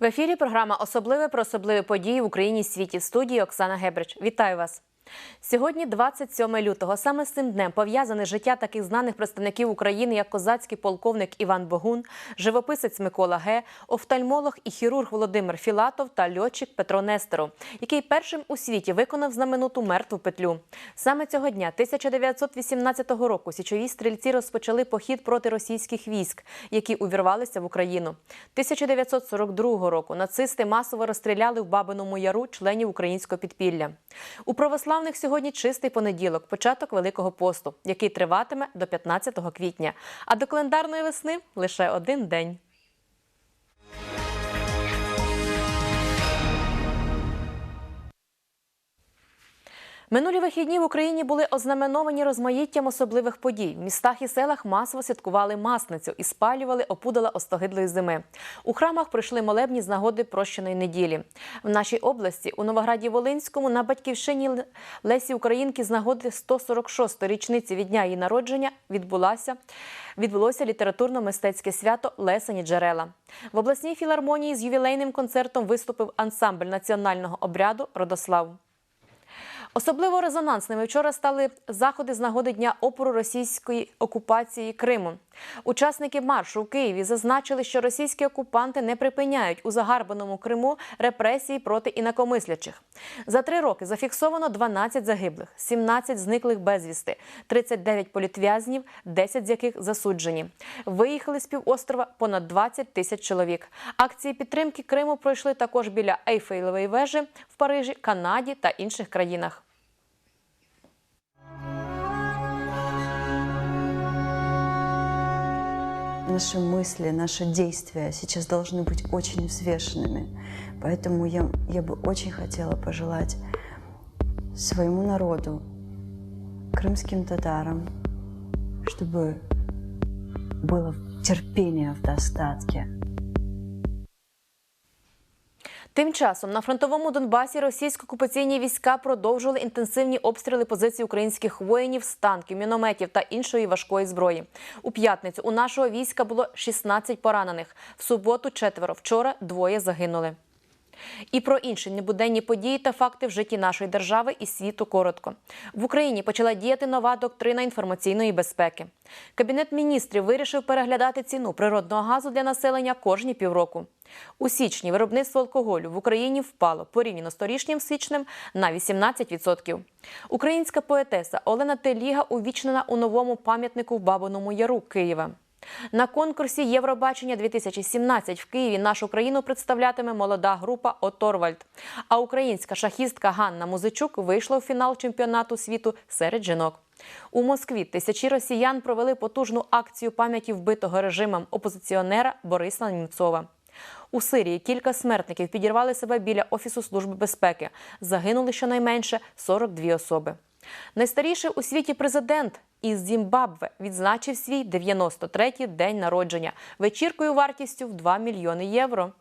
В ефірі програма Особливе про особливі події в Україні світі в студії Оксана Гебрич. Вітаю вас. Сьогодні 27 лютого. Саме з цим днем пов'язане життя таких знаних представників України, як козацький полковник Іван Богун, живописець Микола Ге, офтальмолог і хірург Володимир Філатов та льотчик Петро Нестеров, який першим у світі виконав знамениту мертву петлю. Саме цього дня, 1918 року, січові стрільці розпочали похід проти російських військ, які увірвалися в Україну. 1942 року нацисти масово розстріляли в Бабиному Яру членів українського підпілля. У православних сьогодні чистий понеділок, початок Великого посту, який триватиме до 15 квітня. А до календарної весни лише один день. Минулі вихідні в Україні були ознаменовані розмаїттям особливих подій. В містах і селах масово святкували масницю і спалювали опудала остогидлої зими. У храмах пройшли молебні з нагоди прощеної неділі. В нашій області у Новограді Волинському на батьківщині Лесі Українки з нагоди 146-ї річниці від дня її народження відбулася. Відбулося літературно-мистецьке свято Лесені джерела. В обласній філармонії з ювілейним концертом виступив ансамбль національного обряду Родослав. Особливо резонансними вчора стали заходи з нагоди дня опору російської окупації Криму. Учасники маршу у Києві зазначили, що російські окупанти не припиняють у загарбаному Криму репресії проти інакомислячих. За три роки зафіксовано 12 загиблих, 17 зниклих безвісти, 39 політв'язнів, 10 з яких засуджені. Виїхали з півострова понад 20 тисяч чоловік. Акції підтримки Криму пройшли також біля Ейфелевої вежі в Парижі, Канаді та інших країнах. Наши мысли, наши действия сейчас должны быть очень взвешенными. Поэтому я, я бы очень хотела пожелать своему народу, крымским татарам, чтобы было терпение в достатке. Тим часом на фронтовому Донбасі російсько-окупаційні війська продовжували інтенсивні обстріли позицій українських воїнів з танків, мінометів та іншої важкої зброї. У п'ятницю у нашого війська було 16 поранених. В суботу четверо. Вчора двоє загинули. І про інші небуденні події та факти в житті нашої держави і світу коротко. В Україні почала діяти нова доктрина інформаційної безпеки. Кабінет міністрів вирішив переглядати ціну природного газу для населення кожні півроку. У січні виробництво алкоголю в Україні впало порівняно з торішнім січнем на 18%. Українська поетеса Олена Теліга увічнена у новому пам'ятнику в Бабиному Яру Києва. На конкурсі Євробачення 2017 в Києві нашу країну представлятиме молода група Оторвальд. А українська шахістка Ганна Музичук вийшла у фінал чемпіонату світу серед жінок. У Москві тисячі росіян провели потужну акцію пам'яті вбитого режимом опозиціонера Бориса Німцова. У Сирії кілька смертників підірвали себе біля Офісу Служби безпеки. Загинули щонайменше 42 особи. Найстаріший у світі президент із Зімбабве відзначив свій 93-й день народження вечіркою вартістю в 2 мільйони євро.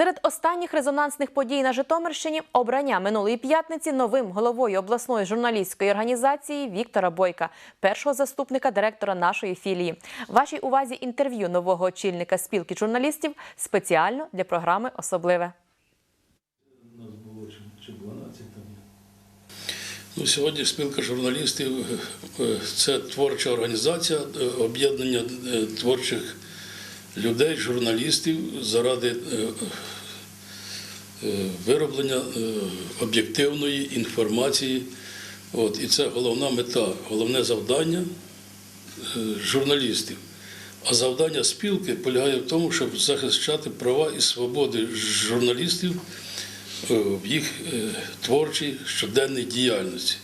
Серед останніх резонансних подій на Житомирщині обрання минулої п'ятниці новим головою обласної журналістської організації Віктора Бойка, першого заступника директора нашої філії. Вашій увазі інтерв'ю нового очільника спілки журналістів спеціально для програми Особливе. Нас було чи- чи 12 там. Ну, сьогодні спілка журналістів е, це творча організація, е, об'єднання е, творчих людей, журналістів заради е, е, вироблення е, об'єктивної інформації. От, і це головна мета, головне завдання журналістів. А завдання спілки полягає в тому, щоб захищати права і свободи журналістів в їх творчій щоденній діяльності.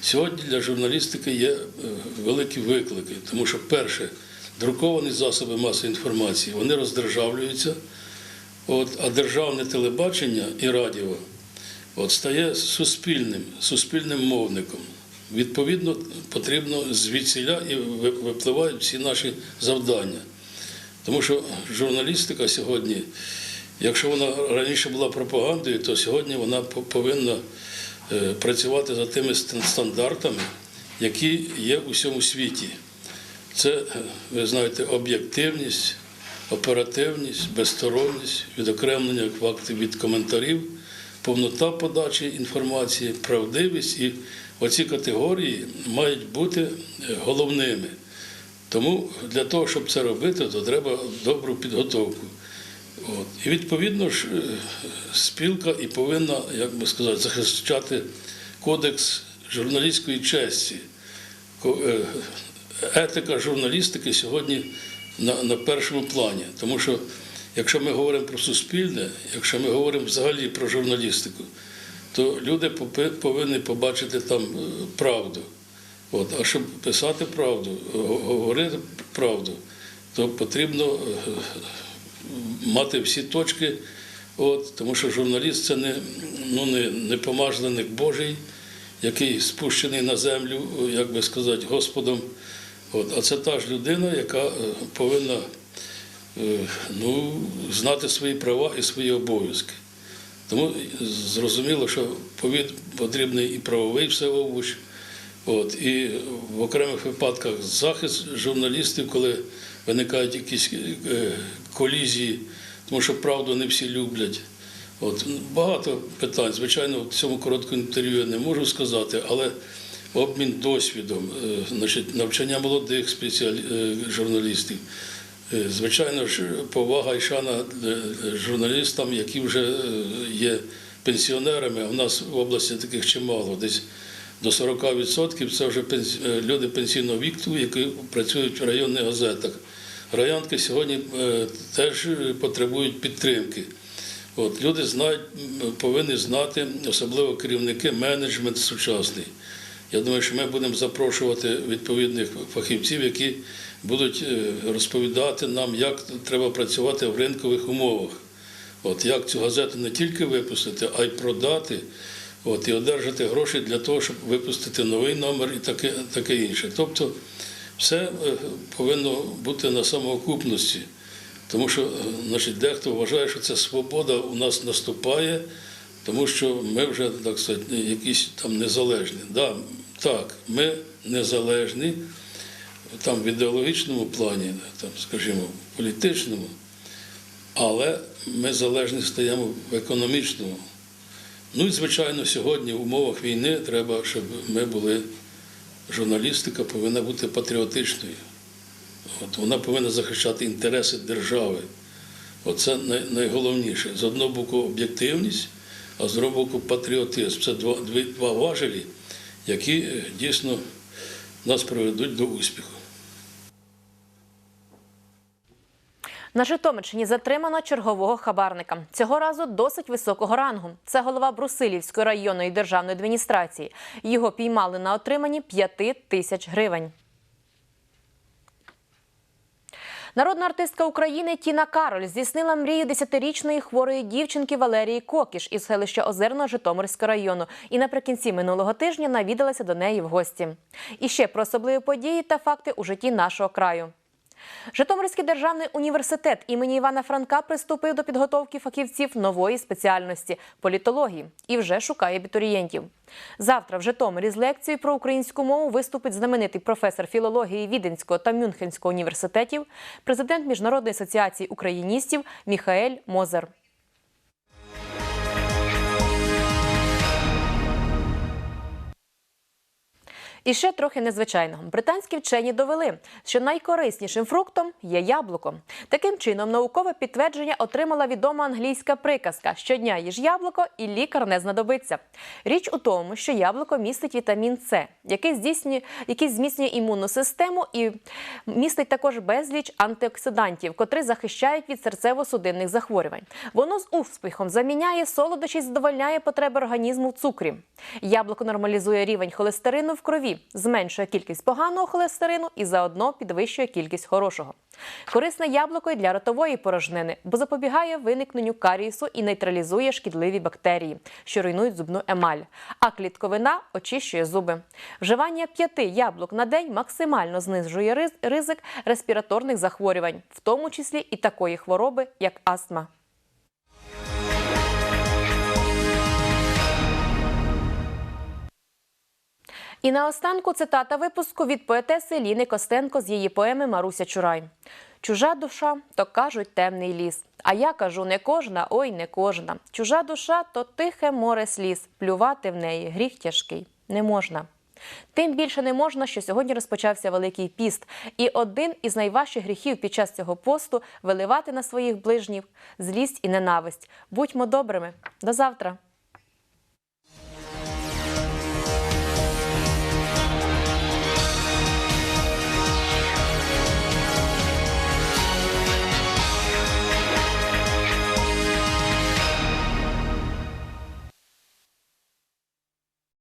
Сьогодні для журналістики є великі виклики, тому що, перше, друковані засоби масової інформації вони роздержавлюються, от, а державне телебачення і радіо от, стає суспільним, суспільним мовником. Відповідно, потрібно звідсіля і випливають всі наші завдання. Тому що журналістика сьогодні, якщо вона раніше була пропагандою, то сьогодні вона по- повинна е, працювати за тими стандартами, які є у всьому світі. Це, е, ви знаєте, об'єктивність, оперативність, безсторонність, відокремлення фактів від коментарів, повнота подачі інформації, правдивість і оці категорії мають бути е, головними. Тому для того, щоб це робити, то треба добру підготовку. От. І відповідно ж е, спілка і повинна, як би сказати, захищати кодекс журналістської честі. Е, Етика журналістики сьогодні на, на першому плані. Тому що якщо ми говоримо про суспільне, якщо ми говоримо взагалі про журналістику, то люди повинні побачити там е, правду. От, а щоб писати правду, говорити правду, то потрібно е, мати всі точки. От, тому що журналіст це не, ну, не, не помажленик Божий, який спущений на землю, як би сказати, Господом. От, а це та ж людина, яка е, повинна е, ну, знати свої права і свої обов'язки. Тому зрозуміло, що повід потрібний і правовий всеовуч, от, і в окремих випадках захист журналістів, коли виникають якісь е, колізії, тому що правду не всі люблять. От, багато питань. Звичайно, в цьому короткому інтерв'ю я не можу сказати, але обмін досвідом, е, значить, навчання молодих спеціалі... е, журналістів. Е, Звичайно ж, повага і шана журналістам, які вже є пенсіонерами. У нас в області таких чимало, десь до 40% це вже люди пенсійного віку, які працюють в районних газетах. Районки сьогодні теж потребують підтримки. От, люди знають, повинні знати, особливо керівники, менеджмент сучасний. Я думаю, що ми будемо запрошувати відповідних фахівців, які будуть е, розповідати нам, як треба працювати в ринкових умовах. От, як цю газету не тільки випустити, а й продати, от, і одержати гроші для того, щоб випустити новий номер і таке, таке інше. Тобто все е, повинно бути на самоокупності. Тому що е, значить, дехто вважає, що ця свобода у нас наступає, тому що ми вже так сказати, якісь там незалежні. Да, так, ми незалежні там в ідеологічному плані, там, скажімо, в політичному, але ми залежні стаємо в економічному. Ну і звичайно, сьогодні в умовах війни треба, щоб ми були. Журналістика повинна бути патріотичною. От, вона повинна захищати інтереси держави. Оце найголовніше. З одного боку об'єктивність, а з другого боку патріотизм. Це два, два важелі, які е, дійсно нас приведуть до успіху. На Житомирщині затримано чергового хабарника. Цього разу досить високого рангу. Це голова Брусилівської районної державної адміністрації. Його піймали на отриманні 5 тисяч гривень. Народна артистка України Тіна Кароль здійснила мрію десятирічної хворої дівчинки Валерії Кокіш із селища Озерного Житомирського району і наприкінці минулого тижня навідалася до неї в гості. І ще про особливі події та факти у житті нашого краю. Житомирський державний університет імені Івана Франка приступив до підготовки фахівців нової спеціальності політології і вже шукає абітурієнтів. Завтра в Житомирі з лекцією про українську мову виступить знаменитий професор філології Віденського та Мюнхенського університетів, президент Міжнародної асоціації україністів Міхаель Мозер. І ще трохи незвичайного. Британські вчені довели, що найкориснішим фруктом є яблуко. Таким чином, наукове підтвердження отримала відома англійська приказка: щодня їж яблуко, і лікар не знадобиться. Річ у тому, що яблуко містить вітамін С, який здійснює, який зміцнює імунну систему і містить також безліч антиоксидантів, котрі захищають від серцево-судинних захворювань. Воно з успіхом заміняє солодощі задовольняє потреби організму в цукрі. Яблуко нормалізує рівень холестерину в крові, зменшує кількість поганого холестерину і заодно підвищує кількість хорошого. Корисне яблуко і для ротової порожнини, бо запобігає виникненню карієсу і нейтралізує шкідливі бактерії, що руйнують зубну емаль. А клітковина очищує зуби. Вживання п'яти яблук на день максимально знижує ризик респіраторних захворювань, в тому числі і такої хвороби, як астма. І наостанку цитата випуску від поетеси Ліни Костенко з її поеми Маруся Чурай. Чужа душа, то кажуть темний ліс. А я кажу, не кожна, ой, не кожна. Чужа душа то тихе море сліз. Плювати в неї гріх тяжкий не можна. Тим більше не можна, що сьогодні розпочався Великий піст, і один із найважчих гріхів під час цього посту виливати на своїх ближніх злість і ненависть. Будьмо добрими. До завтра.